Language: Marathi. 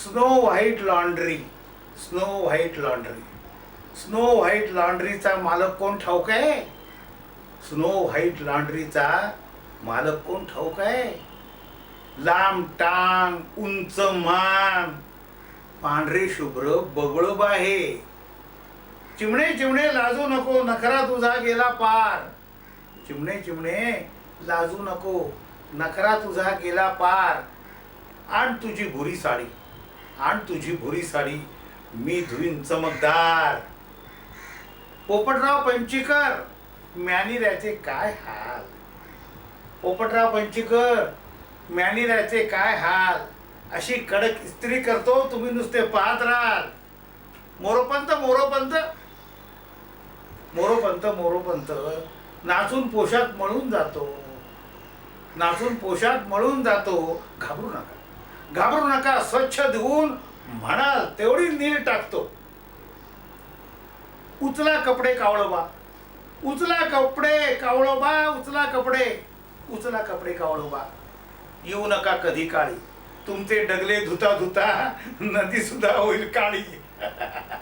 Snow white laundry snow white laundry snow white लॉन्ड्रीचा मालक कोण ठाऊक आहे? स्नो व्हाईट लॉन्ड्रीचा मालक कोण ठाऊक आहे? लांब टांग उंच मान. पांढरे शुभ्र बगळब आहे. चिमणे चिमणे लाजू नको. नखरा तुझा गेला पार. चिमणे चिमणे लाजू नको. नखरा तुझा गेला पार. आण तुझी भुरी साडी. आण तुझी भुरी साडी. मी धुईन चमकदार. पोपटराव पंचीकर मॅनिऱ्याचे काय हाल? पोपटराव पंचीकर मॅनिऱ्याचे काय हाल? अशी कडक इस्त्री करतो तुम्ही नुसते पाहत राहाल मोरोपंत मोरोपंत. मोरोपंत मोरोपंत. नाचून पोशाख मळून जातो. नाचून पोशाख मळून जातो. घाबरू नका. घाबरू नका स्वच्छ धुवून म्हणाल तेवढी नीर टाकतो. उचला कपडे कावळोबा. उचला कपडे कावळोबा उचला कपडे. उचला कपडे कावळोबा. येऊ नका कधी काळी. तुमचे डगले धुता धुता नदी सुद्धा होईल काळी.